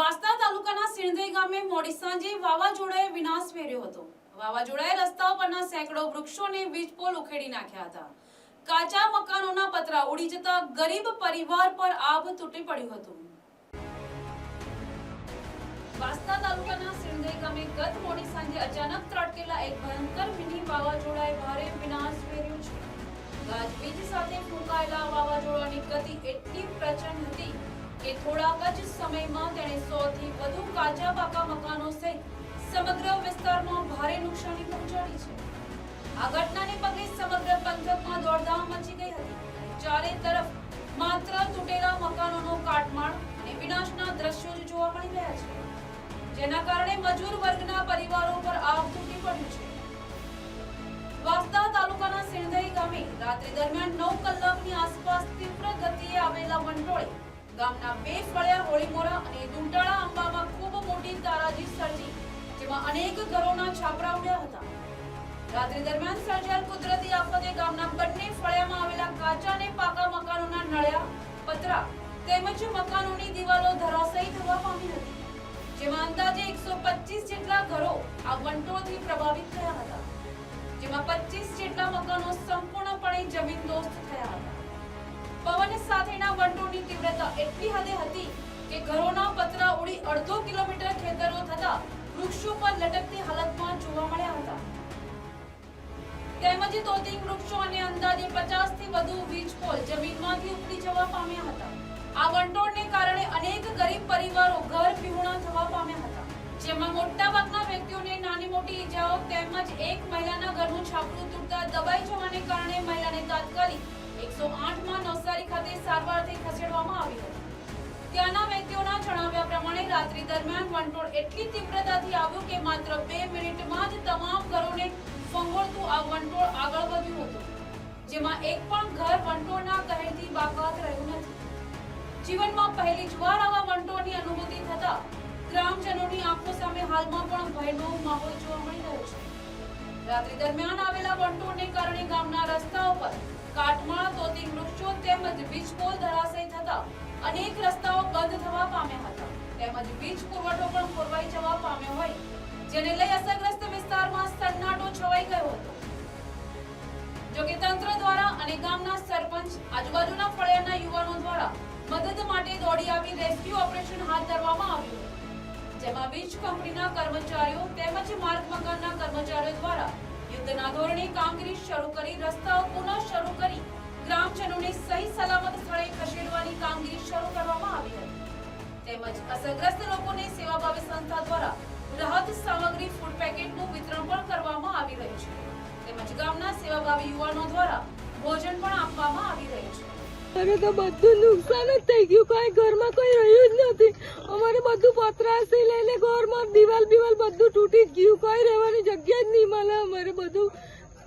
વાસ્તા તાલુકાના સિણધઈ ગામે મોડી સાંજે વાવાઝોડાએ વિનાશ વેર્યો હતો. વાવાઝોડાએ રસ્તાઓ પરના સેંકડો વૃક્ષોને વીજપોલ ઉખેડી નાખ્યા હતા. કાચા મકાનોના પતરા ઉડી જતા ગરીબ પરિવાર પર આભ તૂટી પડ્યું હતું. વાસ્તા તાલુકાના સિણધઈ ગામે ગત મોડી સાંજે અચાનક ત્રટકેલા એક ભયંકર મિની વાવાઝોડાએ ભારે વિનાશ વેર્યો છે. ગાજવીજ સાથે ફૂંકાયેલા વાવાઝોડાની ગતિ એટલી પ્રચંડ હતી કે થોડાક જ સમયમાં તેણે સો થી વધુ કાચા પાકા મકાનો સહિત સમગ્ર વિસ્તારમાં ભારે નુકસાની પહોંચાડી છે. આ ઘટનાને પગલે સમગ્ર પંથકમાં દોડધામ મચી ગઈ હતી. ચારે તરફ માત્ર તૂટેલા મકાનોનો કાટમાળ અને વિનાશના દ્રશ્યો જ જોવા મળી રહ્યા છે. જેના કારણે મજૂર વર્ગના પરિવારો પર આવ તૂટી પડ્યું છે. વાસ્તા તાલુકાના સિણધઈ ગામે રાત્રિ દરમિયાન નવ કલાકની આસપાસ તીવ્ર ગતિએ આવેલા વંટોળે ગામના બે ફળિયા હોળીમોરા અને દુંટાળા અંબામાં ખૂબ મોટી તારાજી સર્જી જેમાં અનેક ઘરોના છાપરા ઉડ્યા હતા. રાત્રિ દરમિયાન સર્જાયેલ કુદરતી આફતે ગામના બંને ફળિયામાં આવેલા કાચા અને પાકા મકાનોના નળિયા, પતરા તેમજ મકાનોની દિવાલો ધરાશયી થવા પામી હતી, જેમાં અંદાજે 125 જેટલા ઘરો આ વંટોળથી પ્રભાવિત થયા હતા, જેમાં 25 જેટલા મકાનો સંપૂર્ણપણે જમીનદોસ્ત થયા તીવ્રતા એટલી હદે હતી કે ઘરોના પતરા ઉડી અડધો કિલોમીટર ખેતરો થતા વૃક્ષો પર લટકતી હાલતમાં જોવા મળ્યા હતા. તેમજ તોતિંગ વૃક્ષો અને અંદાજે 50 થી વધુ વીજ પોલ જમીનમાંથી ઉપડી જવા પામ્યા હતા. આ વંટોળને કારણે અનેક ગરીબ પરિવારો ઘર વિહોણા થવા પામ્યા હતા. જેમાં મોટાભાગના વ્યક્તિઓને નાની મોટી ઈજાઓ તેમજ એક મહિલાના ઘરનું છાપરું તૂટતા દબાઈ જવાને કારણે મહિલાને તાત્કાલિક 108 માં નવસારી ખાતે સારવારથી ખસેડવામાં આવી હતી. ત્યાંના વ્યક્તિઓના જણાવ્યા પ્રમાણે રાત્રિ દરમિયાન વંટોળ એટલી તીવ્રતાથી આવ્યું કે માત્ર બે મિનિટમાં જ તમામ ઘરોને ફંગોળતું આ વંટોળ આગળ વધ્યું હતું, જેમાં એક પણ ઘર વંટોળના કહેરથી બાકાત રહ્યું નથી. જીવનમાં પહેલી જ વાર આવા વંટોળની અનુભૂતિ થતા ગ્રામજનોની આંખો સામે હાલમાં પણ ભયનો માહોલ જોવા મળી રહ્યો છે. રાત્રિ દરમિયાન આવેલા વંટોળને કારણે ગામના રસ્તાઓ અનેક રસ્તાઓ બંધ થવા પામ્યા હતા. તેમજ વીજ પુરવઠો પણ ખોરવાઈ જવા પામ્યો હોય, જેને લઈ અસરગ્રસ્ત વિસ્તારમાં સન્નાટો છવાઈ ગયો હતો. જોકે તંત્ર દ્વારા અને ગામના સરપંચ, આજુબાજુના ફળિયાના યુવાનો દ્વારા મદદ માટે દોડી આવી રેસ્ક્યુ ઓપરેશન હાથ ધરવામાં આવ્યું જેમાં વીજ કંપનીના કર્મચારીઓ તેમજ માર્ગ મકાનના કર્મચારીઓ દ્વારા યુદ્ધના ધોરણે કામગીરી શરૂ કરી, રસ્તાઓ પુનઃ શરૂ કરી ગ્રામજનોને સહી સલામત સ્થળે ખસેડવાની તેમજ અસરગ્રસ્ત લોકોને સેવાભાવી સંસ્થા દ્વારા રાહત સામગ્રી ફૂડ પેકેટનું વિતરણ પણ કરવામાં આવી રહ્યું છે. તેમજ ગામના સેવાભાવી યુવાનો દ્વારા ભોજન પણ આપવામાં આવી રહ્યું છે. અરે તો બધું નુકસાન જ થઈ ગયું. કઈ ઘરમાં કોઈ રહ્યું જ નથી. અમારે બધું પતરાસી લઈને ઘરમાં દિવાલ બિવાલ બધું તૂટી ગયું. કોઈ રહેવાની જગ્યા જ નહીં મળે. અમારે બધું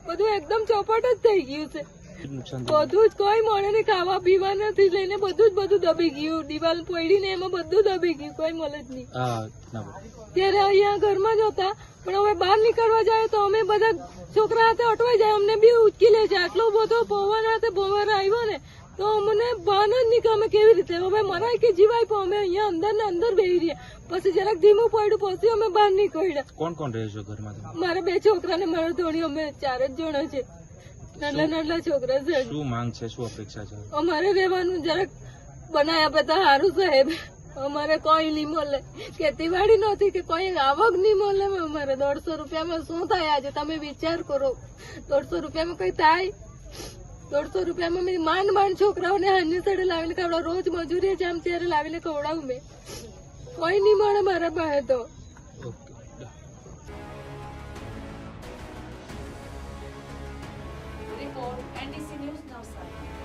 બધું એકદમ ચોપટ જ થઈ ગયું છે. નુકસાન બધું જ કોઈ મળે ને ખાવા પીવા નથી લઈને બધું જ બધું દબી ગયું. દિવાલ પડી ને એમાં બધું દબી ગયું કોઈ મળે જ નહીં. ત્યારે અહીંયા ઘરમાં જ હતા પણ હવે બહાર નીકળવા જાય તો અમે બધા છોકરા હાથે અટવાઈ જાય અમને બી ઉચકી લે છે. આટલો બધો પવન હાથે પવન આવ્યો ને તો અમને ભાન જ નહીં કે અમે કેવી રીતે. હવે મરાય કે જીવાય પણ અમે અહીંયા અંદર ને અંદર બેહી રહ્યા. પછી જરાક ધીમું પડ્યું પછી અમે બહાર નીકળ્યા. કોણ કોણ રહે છો ઘરમાં? મારા બે છોકરા ને મારા ધોણી અમે ચાર જ જણા છે નાના નાના છોકરા છે. શું માંગ છે શું અપેક્ષા છે? અમારે રહેવાનું જરાક બનાય બધા સારું સાહેબ. અમારે કોઈ નહીં મળે. ખેતીવાડી નથી કે કોઈ આવક નહીં મળે અમારે. દોઢસો રૂપિયામાં શું થાય આજે? તમે વિચાર કરો. દોઢસો રૂપિયામાં કઈ થાય? દોઢસો રૂપિયામાં મેં માંડ માંડ છોકરાઓને હાની સાડે લાવીને ખવડાવું. રોજ મજૂરી છે આમ ત્યારે લાવીને ખવડાવું મેં. કોઈ નહીં મળે મારા પાસે તો. for NDC News sir